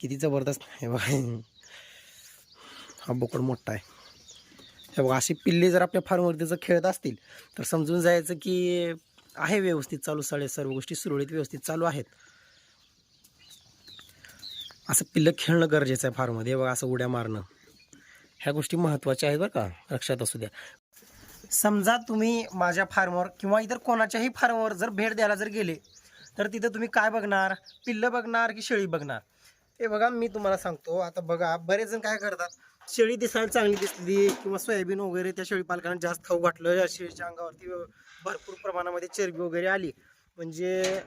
किती जबरदस्त. हे बघा हा. बोकड मोठा आहे. हे बघा अशी पिल्ले जर आपल्या फार्मवरती जर खेळत असतील तर समजून जायचं की आहे व्यवस्थित चालू सगळे सर्व गोष्टी सुरळीत व्यवस्थित चालू आहेत. असं पिल्लं खेळणं गरजेचं आहे फार्ममध्ये हे बघा असं उड्या मारणं. ह्या गोष्टी महत्त्वाच्या आहेत बरं का. लक्षात असू द्या. समजा तुम्ही माझ्या फार्मवर किंवा इतर कोणाच्याही फार्मवर जर भेट द्यायला जर गेले तर तिथं तुम्ही काय बघणार? पिल्लं बघणार की शेळी बघणार? हे बघा मी तुम्हाला सांगतो. आता बघा बरेच जण काय करतात शेळी दिसायला चांगली दिसली किंवा सोयाबीन वगैरे त्या शेळी पालकांना जास्त खाऊ घातलं या शेळीच्या अंगावरती भरपूर प्रमाणामध्ये चरबी वगैरे आली. म्हणजे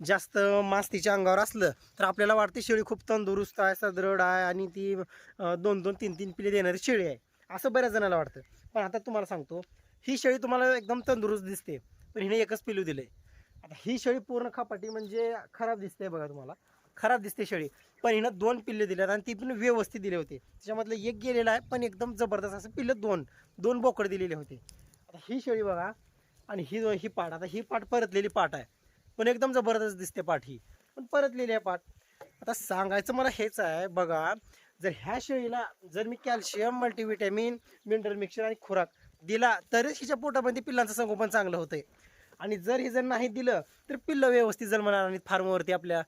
जास्त मांस तिच्या अंगावर असलं तर आपल्याला वाटते शेळी खूप तंदुरुस्त आहे सदृढ आहे आणि ती दोन दोन तीन तीन पिले देणारी शेळी आहे. असं बऱ्याच जणांना वाटतं. पण आता तुम्हाला सांगतो ही शेळी तुम्हाला एकदम तंदुरुस्त दिसते. पण हिने एकच पिलू दिले आता ही शेळी पूर्ण खापाटी म्हणजे खराब दिसते बघा तुम्हाला. खराब दिसते शेळी. पण हिनं दोन पिल्ले दिलेत आणि ती पण व्यवस्थित दिले होते. त्याच्यामधलं एक गेलेलं आहे पण एकदम जबरदस्त असं पिल्लं दोन दोन बोकड दिलेले होते. आता ही शेळी बघा आणि ही ही पाट आता ही पाट परतलेली पाट आहे. पण एकदम जबरदस्त दिसते पाठ ही. पण परतलेली आहे पाठ आता सांगायचं मला हेच आहे बघा जर ह्या शेळीला जर मी कॅल्शियम मल्टीव्हिटॅमिन मिनरल मिक्सर आणि खुराक दिला तरच हिच्या पोटामध्ये पिल्लांचं संगोपन चांगलं होतंय. आणि जर हे जर नाही दिलं तर पिल्लं व्यवस्थित जन्मणार आणि फार्मवरती आपल्या.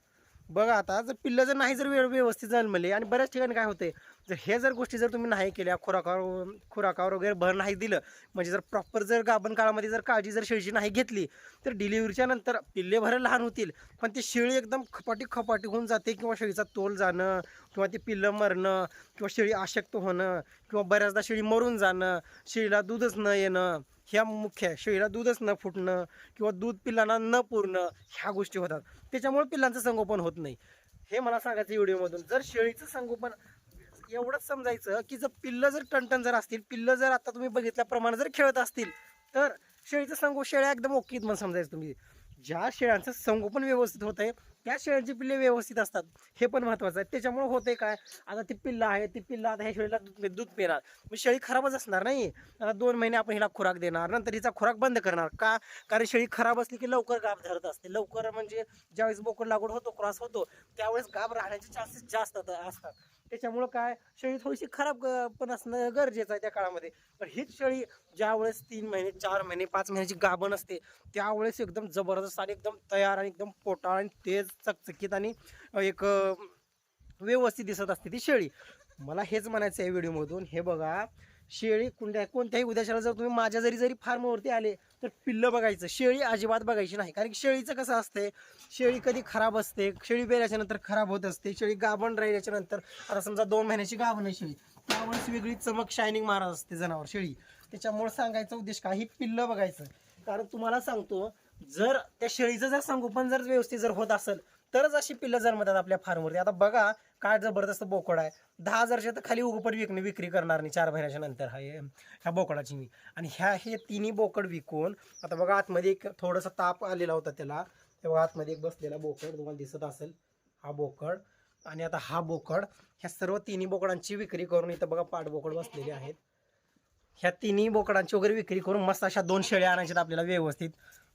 बघा आता जर पिल्लं जर नाही जर वेळ व्यवस्थित जन्मले आणि बऱ्याच ठिकाणी काय होते जर हे जर गोष्टी जर तुम्ही नाही केल्या खुराकावर खुराकावर वगैरे भर नाही दिलं म्हणजे जर प्रॉपर जर गाभण काळामध्ये जर काळजी जर शेळीची नाही घेतली तर डिलिव्हरीच्या नंतर पिल्ले भर लहान होतील. पण ती शेळी एकदम खपाटी खपाटी होऊन जाते किंवा शेळीचा तोल जाणं किंवा ती पिल्लं मरणं किंवा शेळी अशक्त होणं किंवा बऱ्याचदा शेळी मरून जाणं शेळीला दूधच न येणं ह्या मुख्य आहे शेळीला दूधच न फुटणं किंवा दूध पिल्लांना न पुरणं ह्या गोष्टी होतात. त्याच्यामुळे पिल्लांचं संगोपन होत नाही. हे मला सांगायचं व्हिडिओमधून जर शेळीचं संगोपन एवढंच समजायचं की जर पिल्लं जर टणटण जर असतील पिल्लं जर आता तुम्ही बघितल्याप्रमाणे जर खेळत असतील तर शेळीचं संगो शेळ्या एकदम ओके म्हणून समजायचं तुम्ही. ज्या शेळ्यांचं संगोपन व्यवस्थित होत आहे त्या शेळ्यांची पिल्ले व्यवस्थित असतात. हे पण महत्त्वाचं आहे. त्याच्यामुळे होते काय? आता ती पिल्लं आहे ती पिल्लं आता ह्या शेळीला दूध दूध पिणार मग शेळी खराबच असणार नाही. आता दोन महिने आपण हिला खुराक देणार नंतर हिचा खुराक बंद करणार. का? कारण शेळी खराब असली की लवकर गाभ धरत असते. लवकर म्हणजे ज्यावेळेस बोकड लागवड होतो क्रॉस होतो त्यावेळेस गाभ राहण्याचे चान्सेस जास्त असतात. त्याच्यामुळं काय शेळी थोडीशी खराब ग- पण असणं गरजेचं आहे त्या काळामध्ये. पण हीच शेळी ज्यावेळेस तीन महिने चार महिने पाच महिन्याची गाभण असते त्यावेळेस एकदम जबरदस्त आणि एकदम तयार आणि एकदम पोटाळ आणि तेज चकचकीत आणि एक व्यवस्थित दिसत असते ती शेळी. मला हेच म्हणायचं आहे व्हिडिओमधून. हे बघा शेळी कुंड्या कोणत्याही उद्याशाला जर तुम्ही माझ्या जरी जरी फार्मवरती आले तर पिल्लं बघायचं. शेळी अजिबात बघायची नाही. कारण की शेळीचं कसं असते शेळी कधी खराब असते शेळी बेल्याच्यानंतर खराब होत असते शेळी गाभण राहिल्याच्या नंतर आता समजा दोन महिन्याची गाभण आहे शेळी त्यावेळेस वेगळी चमक शायनिंग मारत असते जनावर शेळी. त्याच्यामुळे सांगायचा उद्देश काही पिल्लं बघायचं. कारण तुम्हाला सांगतो जर त्या शेळीचं जर सांगू पण जर व्यवस्थित जर होत असेल तरच अशी पिल्लं जन्मतात आपल्या फार्मवरती आता बघा काय जबरदस्त बोकड आहे. दहा हजारच्या तर खाली उगपट विकणे विक्री करणार नाही चार महिन्याच्या नंतर हा ह्या बोकडाची मी. आणि ह्या हे तिन्ही बोकड विकून आता बघा आतमध्ये एक थोडासा ताप आलेला होता त्याला. तेव्हा आतमध्ये एक बसलेला बोकड तुम्हाला दिसत असेल हा बोकड. आणि आता हा बोकड ह्या सर्व तिन्ही बोकडांची विक्री करून इथं बघा पाठ बोकड बसलेले आहेत. ह्या तिन्ही बोकडांची वगैरे विक्री करून मस्त अशा दोन शेळ्या आणायच्यात आपल्याला व्यवस्थित.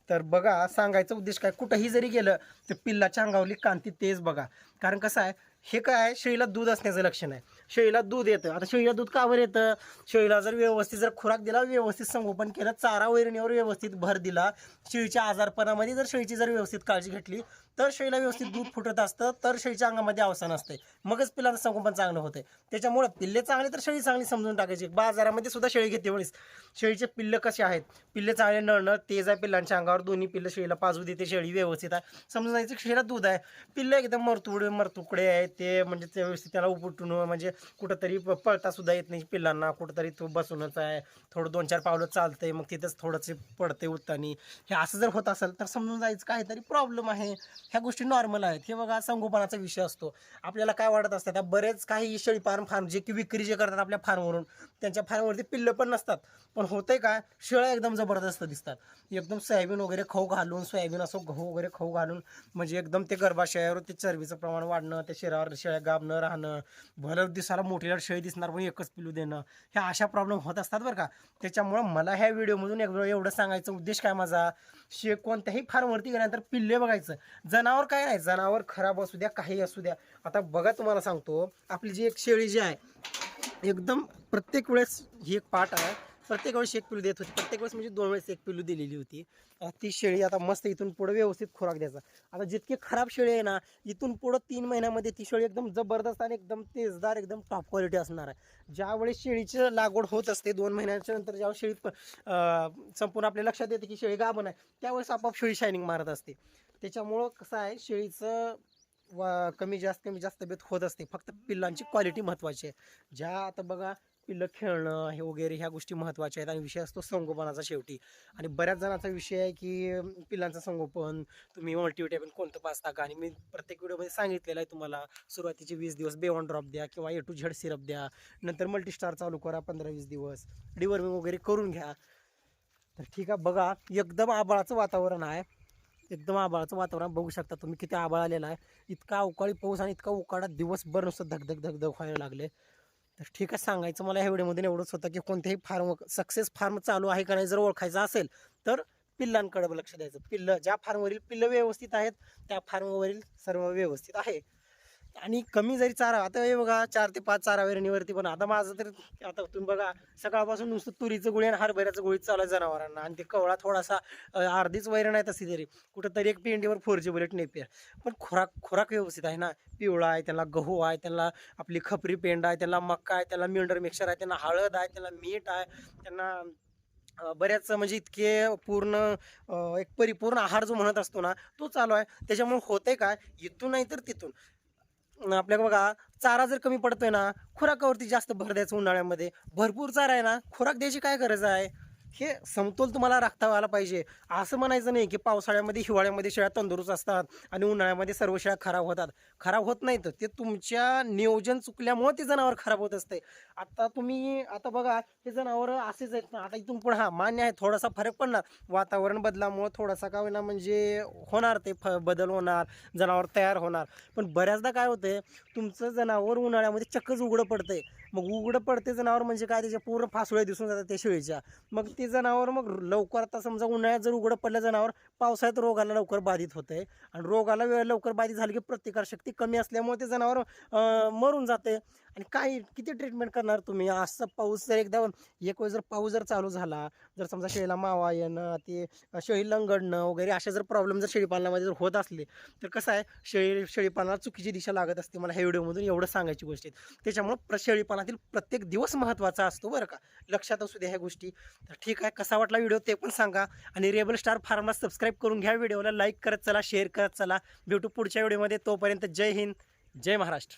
तर बघा सांगायचा उद्देश काय? कुठंही जरी गेलं तर पिल्लाच्या अंगावली कांती तेज बघा. कारण कसं आहे हे काय आहे? शेळीला दूध असण्याचं लक्षण आहे. शेळीला दूध येतं. आता शेळीला दूध कावर येतं? शेळीला जर व्यवस्थित जर खुराक दिला व्यवस्थित संगोपन केलं चारा वैरणीवर व्यवस्थित भर दिला शेळीच्या आजारपणामध्ये जर शेळीची जर व्यवस्थित काळजी घेतली तर शेळीला व्यवस्थित दूध फुटत असतं तर शेळीच्या अंगामध्ये अवसान असते. मगच पिल्लाचं संगोपन चांगलं होते. त्याच्यामुळे पिल्ले चांगले तर शेळी चांगली समजून टाकायची. बाजारामध्ये सुद्धा शेळी घेते वेळेस शेळीचे पिल्लं कसे आहेत? पिल्ले चांगले नळणं तेज आहे पिल्लांच्या अंगावर. दोन्ही पिल्लं शेळीला पाजू देते. शेळी व्यवस्थित आहे. समजून जायचं शेळीला दूध आहे. पिल्लं एकदम मरतुडे मरतुकडे आहे ते म्हणजे ते व्यवस्थित त्याला उपटून म्हणजे कुठंतरी प- पळता सुद्धा येत नाही पिल्लांना कुठंतरी तो बसूनच आहे. थोडं दोन चार पावलं चालतंय. मग तिथंच थोडंसं पडते उत्तानी. हे असं जर होत असेल तर समजून जायचं काहीतरी प्रॉब्लेम आहे. ह्या गोष्टी नॉर्मल आहेत. हे बघा संगोपनाचा विषय असतो. आपल्याला काय वाटत असतं त्या बरेच काही शेळी फार्म फार्म जे की विक्री जे करतात आपल्या फार्मवरून त्यांच्या फार्मवरती पिल्लं पण नसतात. पण होतंय काय शेळ्या एकदम जबरदस्त दिसतात. एकदम सोयाबीन वगैरे खाऊ घालून सोयाबीन असं गहू वगैरे खाऊ घालून म्हणजे एकदम ते गर्भाशयावर ते चरबीचं प्रमाण वाढणं त्या शरीरावर शेळ्या गाब न राहणं भलं दिसायला मोठीला शेळी दिसणार पण एकच पिलू देणं ह्या अशा प्रॉब्लेम होत असतात बरं का. त्याच्यामुळं मला ह्या व्हिडिओमधून एक एवढं सांगायचं उद्देश काय माझा? शे कोणत्याही फार्मवरती गेल्यानंतर पिल्ले बघायचं. जनावर काय नाही जनावर खराब असू द्या काही असू द्या. आता बघा तुम्हाला सांगतो आपली जी एक शेळी जी आहे एकदम प्रत्येक वेळेस ही एक पाठ आहे. प्रत्येक वेळेस एक पिलू देत होती. प्रत्येक वेळेस म्हणजे दोन वेळेस एक पिलू दिलेली होती. आता ती शेळी आता मस्त इथून पुढं व्यवस्थित खुराक द्यायचा. आता जितकी खराब शेळी आहे ना इथून पुढं तीन महिन्यामध्ये ती शेळी एकदम जबरदस्त आणि एकदम तेजदार एकदम टॉप क्वालिटी असणार आहे. ज्यावेळेस शेळीची लागवड होत असते दोन महिन्याच्या नंतर ज्यावेळेस शेळी प- संपूर्ण आपल्या लक्षात येते की शेळी गाभण आहे त्यावेळेस आपोआप शेळी शायनिंग मारत असते. त्याच्यामुळं कसं आहे शेळीचं वा कमी जास्त कमी जास्त तब्येत होत असते. फक्त पिल्लांची क्वालिटी महत्त्वाची आहे. ज्या आता बघा पिल्लं खेळणं हे वगैरे ह्या गोष्टी महत्त्वाच्या आहेत आणि विषय असतो संगोपनाचा शेवटी. आणि बऱ्याच जणांचा विषय आहे की पिल्लांचं संगोपन तुम्ही मल्टीव्हिटॅमिन कोणतं पाचता का आणि मी प्रत्येक व्हिडिओमध्ये सांगितलेलं आहे तुम्हाला सुरुवातीचे वीस दिवस बेवॉन ड्रॉप द्या किंवा ए टू झेड सिरप द्या. नंतर मल्टीस्टार चालू करा पंधरा वीस दिवस. डिवर्मिंग वगैरे करून घ्या. तर ठीक आहे बघा एकदम आबाळाचं वातावरण आहे. एकदम आबाळाचं वातावरण बघू शकता तुम्ही. किती आबाळ आलेला आहे. इतका अवकाळी पाऊस आणि इतका उकाडा दिवसभर नुसतं धगधग धगधग व्हायला लागले. तर ठीक आहे सांगायचं मला ह्या व्हिडिओमध्ये एवढंच होतं की कोणत्याही फार्म सक्सेस फार्म चालू आहे का नाही जर ओळखायचं असेल तर पिल्लांकडे लक्ष द्यायचं. पिल्लं ज्या फार्मवरील पिल्लं व्यवस्थित आहेत त्या फार्मवरील सर्व व्यवस्थित आहे. आणि कमी जरी चारा आता हे बघा चार ते पाच चारा वेरणीवरती पण आता माझं तर आता तुम्ही बघा सकाळपासून नुसतं तुरीचं गुळी आणि हरभऱ्याचं गुळी चालू आहे जनावरांना. आणि ते कवळा थोडासा अर्धीच वैरण आहे तशी तरी. कुठंतरी एक पेंडीवर फोर जी बुलेट नेपियर पण खुराक खुराक व्यवस्थित आहे ना? पिवळा आहे त्याला गहू आहे त्याला आपली खपरी पेंड आहे त्याला मक्का आहे त्याला मिंडर मिक्सर आहे त्यांना हळद आहे त्याला मीठ आहे त्यांना बऱ्याच म्हणजे इतके पूर्ण एक परिपूर्ण आहार जो म्हणत असतो ना तो चालू आहे. त्याच्यामुळे होतंय काय? इथून नाही तर तिथून. आपल्याला बघा चारा जर कमी पडतोय ना खुराकावरती जास्त भर द्यायचं उन्हाळ्यामध्ये. भरपूर चारा आहे ना खुराक द्यायची काय गरज आहे? हे समतोल तुम्हाला राखता आला पाहिजे. असं म्हणायचं नाही की पावसाळ्यामध्ये हिवाळ्यामध्ये शेळ्या तंदुरुस्त असतात आणि उन्हाळ्यामध्ये सर्व शेळ्या खराब होतात. खराब होत नाहीत ते तुमच्या नियोजन चुकल्यामुळे ते जनावर खराब होत असते. आता तुम्ही आता बघा हे जनावर असेच आहेत ना. आता इथून पण हा मान्य आहे थोडासा फरक पडणार. वातावरण बदलामुळं थोडासा का होईना म्हणजे होणार ते फ बदल होणार जनावर तयार होणार. पण बऱ्याचदा काय होतंय तुमचं जनावर उन्हाळ्यामध्ये चक्कच उघडं पडतंय. मग उघडं पडते जनावर म्हणजे काय? त्याच्या पूर्ण फासुळ्या दिसून जातात त्या शेळीच्या. मग ते जनावर मग लवकर आता समजा उन्हाळ्यात जर उघडं पडलं जनावर पावसाळ्यात रोगाला लवकर बाधित होतंय. आणि रोगाला वेळ लवकर बाधित झाली की प्रतिकारशक्ती कमी असल्यामुळे ते जनावर अं, मरून जाते आणि काय किती ट्रीटमेंट करणार तुम्ही? असं पाऊस जर एकदा एक वेळ जर पाऊस जर चालू झाला जर समजा शेळीला मावा येणं ते शेळी लंगडणं वगैरे असे जर प्रॉब्लेम जर शेळीपालनामध्ये जर होत असले तर कसं आहे शेळी शेळीपालनाला चुकीची दिशा लागत असते. मला ह्या व्हिडिओमधून एवढं सांगायची गोष्ट आहे. त्याच्यामुळं प्र शेळीपालनातील प्रत्येक दिवस महत्त्वाचा असतो बरं का. लक्षात असू द्या ह्या गोष्टी. तर ठीक आहे कसा वाटला व्हिडिओ ते पण सांगा. आणि रेबल स्टार फार्मला सबस्क्राईब करून घ्या व्हिडिओला लाईक करत चला शेअर करत चला. भेटू पुढच्या व्हिडिओमध्ये. तोपर्यंत जय हिंद जय महाराष्ट्र.